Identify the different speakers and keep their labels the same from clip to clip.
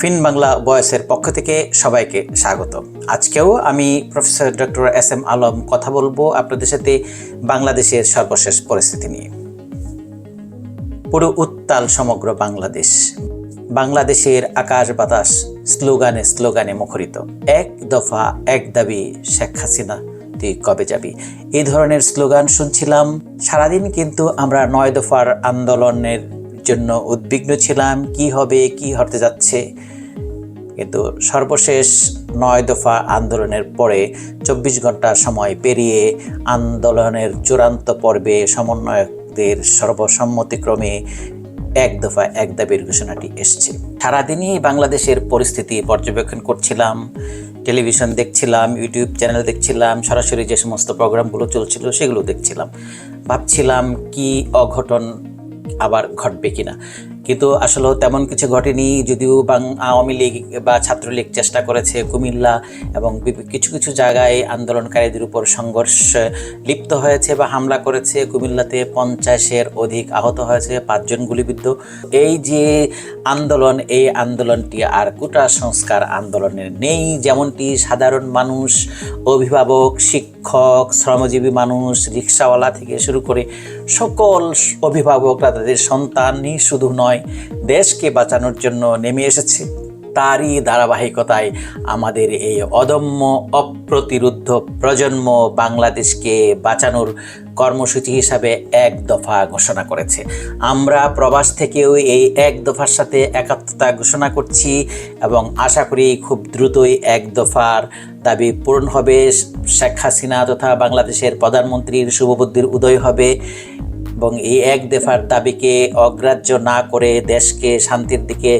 Speaker 1: ফিন বাংলা বয়সের পক্ষ থেকে সবাইকে স্বাগত। আজকেও আমি professor doctor S M Alam কথা বলব আপনাদের সাথে বাংলাদেশের সর্বশেষ পরিস্থিতি নিয়ে। পুরো উত্তাল সমগ্র বাংলাদেশ, বাংলাদেশের আকাশ বাতাস স্লোগানে স্লোগানে মুখরিত। এক দফা এক দাবি, শেখ হাসিনা, তুই কবে যাবি? এই ধরনের স্লোগান শুনছিলাম। সারাদিন কিন্তু আমরা নয় দফার আন্দোলনের জন্য উদ্বিগ্ন ছিলাম। কি হবে, কি হতে যাচ্ছে? কিন্তু সর্বশেষ নয় দফা আন্দোলনের পরে চব্বিশ ঘণ্টা সময় পেরিয়ে আন্দোলনের চূড়ান্ত পর্বে সমন্বয়কদের সর্বসম্মতিক্রমে এক দফা এক দাবির ঘোষণাটি এসছে। সারাদিনই বাংলাদেশের পরিস্থিতি পর্যবেক্ষণ করছিলাম, টেলিভিশন দেখছিলাম, ইউটিউব চ্যানেল দেখছিলাম, সরাসরি যে সমস্ত প্রোগ্রামগুলো চলছিল সেগুলো দেখছিলাম। ভাবছিলাম কি অঘটন আবার ঘটবে কিনা। কিন্তু আসলে তেমন কিছু ঘটেনি, যদিও বাং, আওয়ামী লীগ বা ছাত্রলীগ চেষ্টা করেছে কুমিল্লা এবং কিছু কিছু জায়গায় আন্দোলনকারীদের উপর সংঘর্ষ লিপ্ত হয়েছে বা হামলা করেছে। কুমিল্লাতে পঞ্চাশের অধিক আহত হয়েছে, পাঁচজন গুলিবিদ্ধ। এই যে আন্দোলন, এই আন্দোলনটি আর কোটা সংস্কার আন্দোলনের নেই। যেমনটি সাধারণ মানুষ, অভিভাবক, শিক্ষক শ্রমজীবী মানুষ, রিক্সাওয়ালা থেকে শুরু করে সকল অভিভাবকরা তাদের সন্তানই শুধু নয়, দেশকে বাঁচানোর জন্য নেমে এসেছে। তারই ধারাবাহিকতায় আমাদের এই অদম্য অপ্রতিরুদ্ধ প্রজন্ম বাংলাদেশকে বাঁচানোর কর্মসূচি হিসাবে এক দফা ঘোষণা করেছে। আমরা প্রবাস থেকেও এই এক দফার সাথে একাত্মতা ঘোষণা করছি এবং আশা করি খুব দ্রুতই এক দফার দাবি পূরণ হবে। শেখ হাসিনা তথা বাংলাদেশের প্রধানমন্ত্রীর শুভবুদ্ধির উদয় হবে এবং এই এক দফার দাবিকে অগ্রাহ্য না করে দেশকে শান্তির দিকে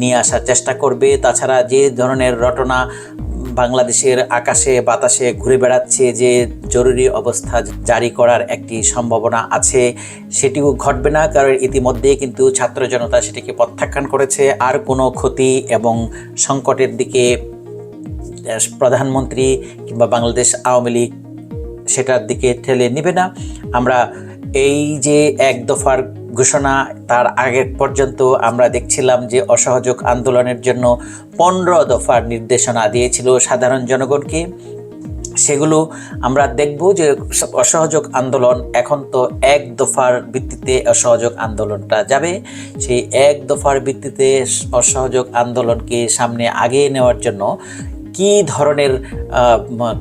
Speaker 1: নিয়ে আসার চেষ্টা করবে। তাছাড়া যে ধরনের রটনা বাংলাদেশের আকাশে, বাতাসে ঘুরে বেড়াচ্ছে, যে জরুরি অবস্থা জারি করার একটি সম্ভাবনা আছে, সেটিও ঘটবে না। কারণ ইতিমধ্যেই কিন্তু ছাত্র জনতা সেটিকে প্রত্যাখ্যান করেছে। আর কোনো ক্ষতি এবং সংকটের দিকে প্রধানমন্ত্রী কিংবা বাংলাদেশ আওয়ামী লীগ সেটার দিকে ঠেলে নেবে না। আমরা এই যে এক দফার ঘোষণা, তার আগে পর্যন্ত আমরা দেখছিলাম যে অসহযোগ আন্দোলনের জন্য পনেরো দফার নির্দেশনা দিয়েছিল সাধারণ জনগণকে। সেগুলো আমরা দেখব যে অসহযোগ আন্দোলন এখন তো এক দফার ভিত্তিতে অসহযোগ আন্দোলনটা যাবে। সেই এক দফার ভিত্তিতে অসহযোগ আন্দোলনকে সামনে আগিয়ে নেওয়ার জন্য কি ধরনের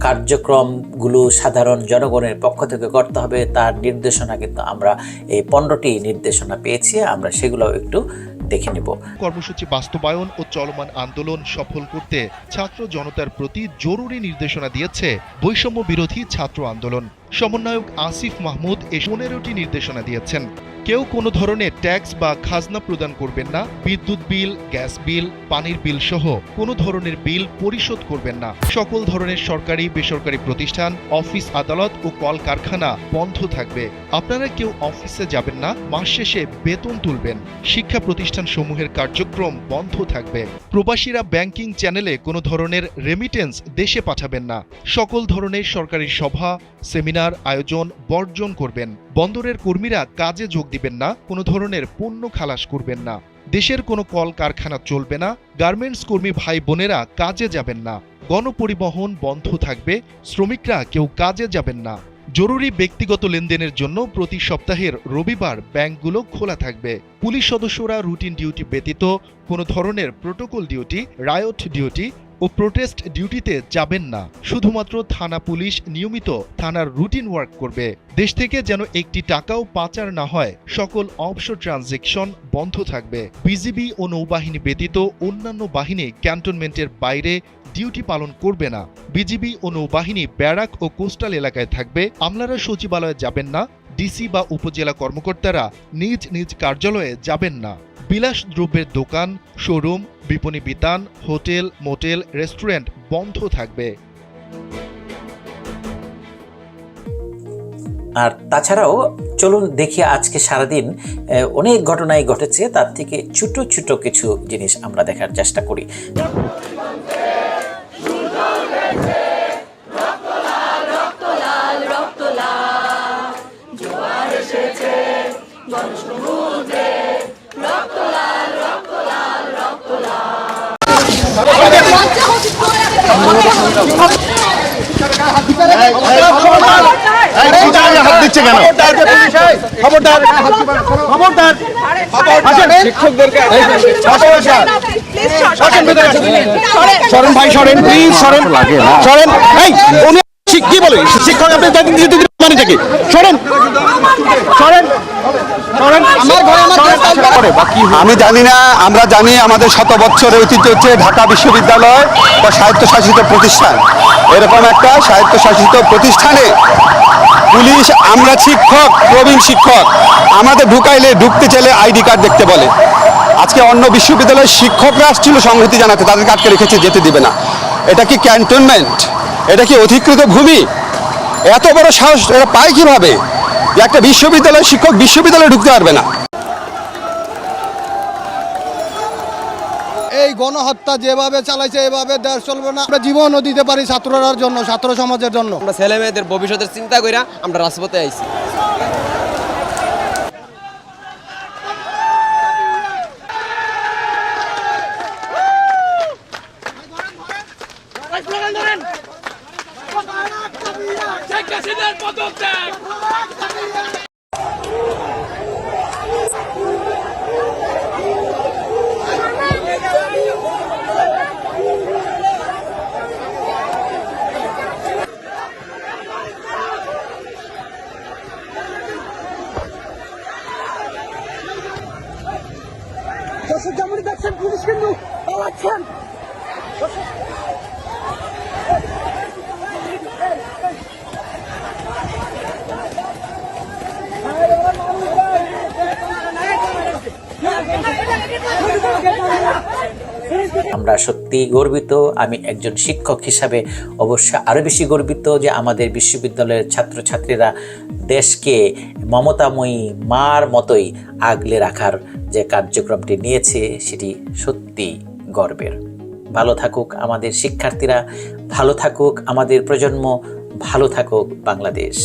Speaker 1: কার্যক্রমগুলো সাধারণ জনগণের পক্ষ থেকে করতে হবে তার নির্দেশনা কিন্তু আমরা এই পনেরোটি নির্দেশনা পেয়েছি, আমরা সেগুলো একটু দেখে নেব।
Speaker 2: কর্মসূচি বাস্তবায়ন ও চলমান আন্দোলন সফল করতে ছাত্র জনতার প্রতি জরুরি নির্দেশনা দিয়েছে বৈষম্য বিরোধী ছাত্র আন্দোলন। সমন্বয়ক আসিফ মাহমুদ এ পনেরোটি নির্দেশনা দিয়েছেন। কেউ কোনো ধরনের ট্যাক্স বা খাজনা প্রদান করবেন না, বিদ্যুৎ বিল, গ্যাস বিল, পানির বিল সহ কোনো ধরনের বিল পরিশোধ করবেন না। সকল ধরনের সরকারি, বেসরকারি প্রতিষ্ঠান, অফিস আদালত ও কলকারখানা বন্ধ থাকবে। আপনারা কেউ অফিসে যাবেন না, মাস শেষে বেতন তুলবেন। শিক্ষা প্রতিষ্ঠান সমূহের কার্যক্রম বন্ধ থাকবে। প্রবাসীরা ব্যাংকিং চ্যানেলে কোনো ধরনের রেমিটেন্স দেশে পাঠাবেন না। সকল ধরনের সরকারি সভা, সেমিনার, আয়োজন, বর্জন করবেন। বন্দরের কর্মীরা কাজে যোগ দিবেন না, কোনো ধরনের পণ্য খালাস করবেন না। দেশের কোনো কল কারখানা চলবে না, গার্মেন্টস কর্মী ভাই বোনেরা কাজে যাবেন না। গণপরিবহন বন্ধ থাকবে, শ্রমিকরা কেউ কাজে যাবেন না। জরুরি ব্যক্তিগত লেনদেনের জন্য প্রতি সপ্তাহের রবিবার ব্যাংকগুলো খোলা থাকবে। পুলিশ সদস্যরা রুটিন ডিউটি ব্যতীত কোনো ধরনের প্রোটোকল ডিউটি রায়ট ডিউটি ও প্রোটেস্ট ডিউটিতে যাবেন না। শুধুমাত্র থানা পুলিশ নিয়মিত থানার রুটিন ওয়ার্ক করবে। দেশ থেকে যেন একটি টাকাও পাচার না হয়, সকল অবসর ট্রানজেকশন বন্ধ থাকবে। বিজিবি ও নৌবাহিনী ব্যতীত অন্যান্য বাহিনী ক্যান্টনমেন্টের বাইরে ডিউটি পালন করবে না। বিজিবি ও নৌবাহিনী ব্যারাক ও কোস্টাল এলাকায় থাকবে। আমলারা সচিবালয়ে যাবেন না, ডিসি বা উপজেলা কর্মকর্তারা নিজ নিজ কার্যালয়ে যাবেন না। বিলাস দ্রব্যের দোকান শোরুম বিপণী বিতান, হোটেল, মোটেল, রেস্টুরেন্ট বন্ধ থাকবে।
Speaker 1: আর তাছাড়াও চলুন দেখি আজকে সারাদিন অনেক ঘটনাই ঘটেছে, তার থেকে ছোট ছোট কিছু জিনিস আমরা দেখার চেষ্টা করি।
Speaker 3: বলে? শিক্ষক আপনি মানেটা সরেন সরেন সরেন আমার ঘরে আমার
Speaker 4: আমি জানি না, আমরা জানি আমাদের শত বছরের ঐতিহ্য হচ্ছে ঢাকা বিশ্ববিদ্যালয় বা স্বায়ত্তশাসিত প্রতিষ্ঠান। এরকম একটা স্বায়ত্তশাসিত প্রতিষ্ঠানে পুলিশ, আমরা শিক্ষক, প্রবীণ শিক্ষক, আমাদের ঢুকাইলে, ঢুকতে চাইলে আইডি কার্ড দেখতে বলে। আজকে অন্য বিশ্ববিদ্যালয়ের শিক্ষকরা আসছিল, সংহতি জানাতে, তাদেরকে আটকে রেখেছে, যেতে দিবে না। এটা কি ক্যান্টনমেন্ট? এটা কি অধিকৃত ভূমি? এত বড় সাহস এরা পায় কীভাবে? একটা বিশ্ববিদ্যালয়ের শিক্ষক বিশ্ববিদ্যালয়ে ঢুকতে পারবে না।
Speaker 5: এই গণহত্যা যেভাবে চালাইছে এভাবে দেশ চলবে না। আমরা জীবনও দিতে পারি ছাত্ররার জন্য ছাত্র সমাজের জন্য।
Speaker 6: আমরা ছেলে মেয়েদের ভবিষ্যতের চিন্তা কইরা আমরা রাজপথে আইছি।
Speaker 1: Dosa jamur di daksan kudus kendu আমরা সত্যিই গর্বিত, আমি একজন শিক্ষক হিসাবে অবশ্য আরও বেশি গর্বিত যে আমাদের বিশ্ববিদ্যালয়ের ছাত্রছাত্রীরা দেশকে মমতাময়ী মার মতোই আগলে রাখার যে কার্যক্রমটি নিয়েছে, সেটি সত্যি গর্বের। ভালো থাকুক আমাদের শিক্ষার্থীরা, ভালো থাকুক আমাদের প্রজন্ম, ভালো থাকুক বাংলাদেশ।